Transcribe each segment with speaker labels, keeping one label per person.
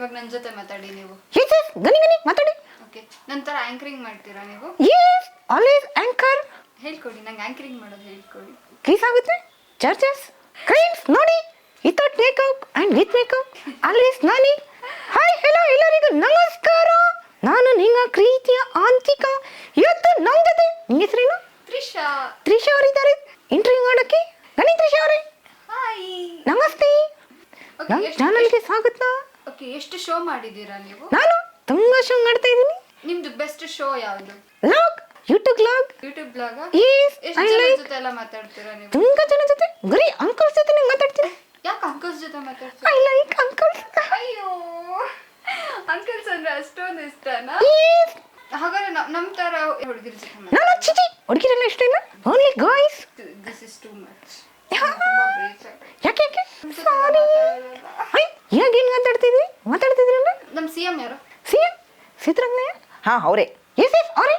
Speaker 1: ಇವಾಗ ನನ್ನ ಜೊತೆ ಮಾತಾಡಿ ನೀವು.
Speaker 2: ಎಸ್ ಎಸ್ ಗನಿ ಗನಿ ಮಾತಾಡಿ.
Speaker 1: ಓಕೆ ನಂತರ ಆಂಕರಿಂಗ್ ಮಾಡ್ತೀರಾ ನೀವು?
Speaker 2: ಎಸ್ ಆಲ್ವೇಸ್ ಆಂಕರ್
Speaker 1: ಹೇಳ್ಕೊಡಿ ನಂಗೆ ಆಂಕರಿಂಗ್ ಮಾಡೋದು ಹೇಳ್ಕೊಡಿ.
Speaker 2: ಕೀಸ್ ಆಗುತ್ತೆ. ಚಾರ್ಜಸ್ ಕ್ರೈಮ್ಸ್ ನೋಡಿ. Without makeup and with makeup always Nani hi hello ಎಲ್ಲರಿಗೂ ನಮಸ್ಕಾರ. ನಾನು ನಿಮ್ಮ ಪ್ರೀತಿಯ ಆಂತಿಕ. ಇವತ್ತು ನಮ್ಮ ಜೊತೆ ನಿಮ್ಮ ಹೆಸರೇನು?
Speaker 1: ತ್ರಿಷಾ.
Speaker 2: ತ್ರಿಷಾ ಅವರಿದ್ದಾರೆ. ಇಂಟರ್ವ್ಯೂ ಮಾಡೋಕ್ಕೆ. ಗಣಿ ತ್ರಿಷಾ ಅವರೇ.
Speaker 1: ಹಾಯ್
Speaker 2: ನಮಸ್ತೆ. ನಮ್ಮ ಚಾನಲ್ಗೆ ಸ್ವಾಗತ.
Speaker 1: ಓಕೆ ಎಷ್ಟು ಶೋ ಮಾಡಿದ್ದೀರಾ ನೀವು?
Speaker 2: ನಾನು? ತುಂಬಾ ಶೋ ಮಾಡ್ತಾ ಇದ್ದೀನಿ.
Speaker 1: ನಿಮ್ದು ಬೆಸ್ಟ್ ಶೋ ಯಾವುದು?
Speaker 2: Vlog YouTube vlog
Speaker 1: YouTube blog ಎಷ್ಟು
Speaker 2: ಐ ಲೈಕ್
Speaker 1: ಜೊತೆ ಎಲ್ಲ ಮಾತಾಡ್ತೀರಾ ನೀವು?
Speaker 2: ತುಂಬಾ ಜನ ಜೊತೆ? ಬರೀ ಅಂಕಲ್ಸ್ ಜೊತೆ ನೀವು ಮಾತಾಡ್ತೀರಾ?
Speaker 1: ಯಾಕೆ ಅಂಕಲ್ಸ್ ಜೊತೆ ಮಾತಾಡ್ತೀರಾ?
Speaker 2: ಐ ಲೈಕ್ ಅಂಕಲ್ಸ್
Speaker 1: ಅಯ್ಯೋ ಅಂಕಲ್ಸ್ ಅಂದ್ರೆ ಅಷ್ಟೊಂದು ಇಷ್ಟನಾ? ಹಾಗಾದ್ರೆ ನಮ್- ನಮ್ ತರ ಹುಡುಗಿರ ಜೊತೆ
Speaker 2: ನಾನು ಚಿಚಿ. ಹುಡುಗಿರಲ್ಲ ಇಷ್ಟೇನಾ? Only guys
Speaker 1: this is too much
Speaker 2: ಯಾಕೆ ಯಾಕೆ ಸಾರಿ ಐ ಇವಾಗ ಏನು ಮಾತಾಡ್ತಿದ್ವಿ ಮಾತಾಡ್ತಿದ್ರಲ್ಲ
Speaker 1: ನಮ್ ಸಿ ಎಂ ಯಾರು
Speaker 2: ಸಿ ಎಂ ಸಿದ್ದರಾಮಯ್ಯ? ಹಾ ಅವರೇ. ಎಸ್ ಎಸ್ ಅವರೇ.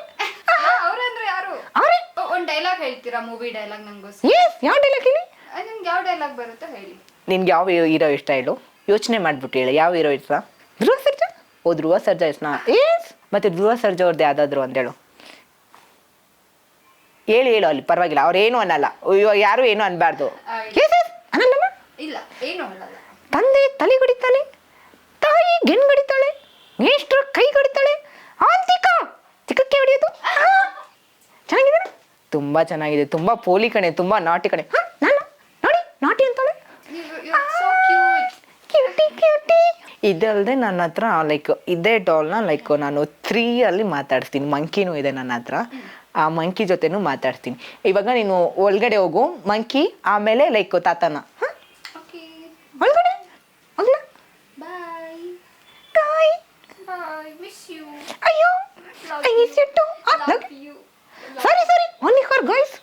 Speaker 1: ಅವ್ರಂದ್ರೆ ಯಾರು?
Speaker 2: ಅವರೇ.
Speaker 1: ಒಂದ್ ಡೈಲಾಗ್ ಹೇಳ್ತೀರಾ ಮೂವಿ ಡೈಲಾಗ್ ನಂಗೋಸ್ಕರ?
Speaker 2: ಎಸ್ ಯಾವ ಡೈಲಾಗ್ ಹೇಳಿ?
Speaker 1: ನಿಮ್ಗೆ ಯಾವ ಡೈಲಾಗ್ ಬರುತ್ತೆ ಹೇಳಿ.
Speaker 3: ನಿನ್ಗೆ ಯಾವ ಹೀರೋ ಇಷ್ಟ ಹೇಳು? ಯೋಚನೆ ಮಾಡ್ಬಿಟ್ಟು ಹೇಳಿ ಯಾವ ಹೀರೋ ಇಷ್ಟ?
Speaker 2: ಧ್ರುವ ಸರ್ಜಾ?
Speaker 3: ಓ ಧ್ರುವ ಸರ್ಜಾ ಇಷ್ಟ.
Speaker 2: ಎಸ್
Speaker 3: ಮತ್ತೆ ಧ್ರುವ ಸರ್ಜಾ ಅವ್ರದ್ದು ಯಾವ್ದಾದ್ರು ಅಂತೇಳು ಹೇಳಿ. ಹೇಳು ಅಲ್ಲಿ ಪರವಾಗಿಲ್ಲ ಅವ್ರೇನು ಅನ್ನಲ್ಲ. ಇವಾಗ ಯಾರು ಏನು ಅನ್ಬಾರ್ದು.
Speaker 2: ಎಸ್ ಎಸ್ ಅನ್ನಲ್ಲ
Speaker 1: ಇಲ್ಲ ಏನು ಹೇಳಲ್ಲ
Speaker 2: ತಂದೆ ತಲೆ ಗಡಿತಾನೆ ತಾಯಿ ಗೆಣ್ ಗಡಿತಾಳೆ ಮೇಷ್ಟ್ರು ಕೈ ಕಡಿತಾಳೆ ಆಂತಿಕ ಚಿಕ್ಕಕ್ಕೆ ಹೊಡೆಯೋದು. ಚೆನ್ನಾಗಿದೆ?
Speaker 3: ತುಂಬಾ ಚೆನ್ನಾಗಿದೆ. ತುಂಬಾ ಪೋಲಿ ಕಣೆ ತುಂಬಾ ನಾಟಿ ಕಣೆ.
Speaker 2: ನಾನು ನೋಡಿ ನಾಟಿ ಅಂತಾಳೆ.
Speaker 1: ಕ್ಯೂಟ್
Speaker 3: ಇದಲ್ಲದೆ ನನ್ನ ಹತ್ರ ಲೈಕ್ ಇದೇ ಡಾಲ್ನ ಲೈಕ್ ನಾನು ತ್ರೀ ಅಲ್ಲಿ ಮಾತಾಡ್ತೀನಿ. ಮಂಕಿನೂ ಇದೆ ನನ್ನ ಹತ್ರ. ಆ ಮಂಕಿ ಜೊತೆನೂ ಮಾತಾಡ್ತೀನಿ. ಇವಾಗ ನೀನು ಒಳಗಡೆ ಹೋಗು. ಮಂಕಿ ಆಮೇಲೆ ಲೈಕ್ ತಾತನ.
Speaker 2: ಒಳಗಡೆ
Speaker 1: ಯು
Speaker 2: ಅಯ್ಯೋ I sorry sorry only for girls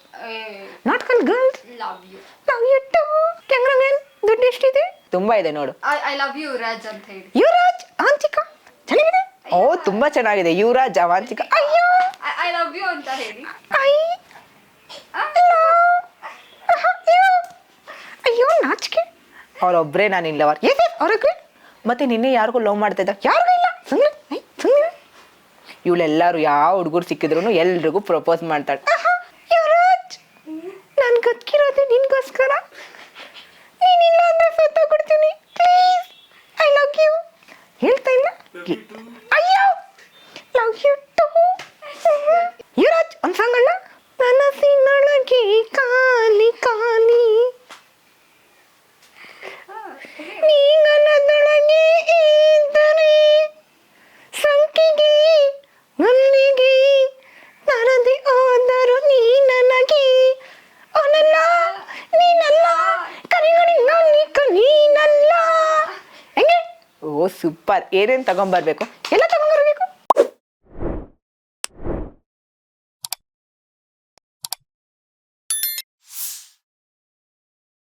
Speaker 2: not call girls
Speaker 1: love you
Speaker 2: love you too cameraman ದುಡ್ಡು ಎಷ್ಟಿದೆ?
Speaker 3: ತುಂಬಾ ಇದೆ ನೋಡು.
Speaker 1: I I love you Raj ಅಂತ ಹೇಳಿ.
Speaker 2: ಯುವರಾಜ್ ಆಂಚಿಕಾ? ಚೆನ್ನಾಗಿದೆ?
Speaker 3: ಓ ತುಂಬಾ ಚೆನ್ನಾಗಿದೆ. ಯುವರಾಜ್ ಅವಾಂತಿಕ
Speaker 2: ಅಯ್ಯೋ.
Speaker 1: ಐ ಲವ್ ಯು ಅಂತ ಹೇಳಿ.
Speaker 2: ಐ ಅಯ್ಯೋ. ಅಯ್ಯೋ ನಾಚಿಕೆ.
Speaker 3: ಅವ್ರೊಬ್ರೇ ನಾನು ಇಲ್ಲವರ್
Speaker 2: ಎಸ್
Speaker 3: ಮತ್ತೆ ನಿನ್ನೆ ಯಾರಿಗೂ ಲವ್ ಮಾಡ್ತಾ ಇದ್ದ?
Speaker 2: ಯಾರಿಗೂ ಇಲ್ಲ. ಸುಮ್ಮನೆ
Speaker 3: ಇವಳೆಲ್ಲರೂ ಯಾವ ಹುಡುಗರು ಸಿಕ್ಕಿದ್ರು ಎಲ್ರಿಗೂ ಪ್ರಪೋಸ್ ಮಾಡ್ತಾಳೆ.
Speaker 2: ಯುವರಾಜ್! ನಾನು ಗೊತ್ತಿರೋದು ನಿನ್ಗೋಸ್ಕರ. ನೀನಿಲ್ಲ ಅಂದ್ರೆ ಸತ್ತೋಗ್ಬಿಡ್ತೀನಿ ಪ್ಲೀಸ್ ಐ ಲವ್ ಯು ಹೇಳ್ತಾ ಇಲ್ಲ? ಅಯ್ಯೋ ಲವ್ ಯು
Speaker 3: ಸೂಪರ್ ಏನೇನು ತಗೊಂಬರ್ಬೇಕು?
Speaker 2: ಎಲ್ಲ ತಗೊಂಡ್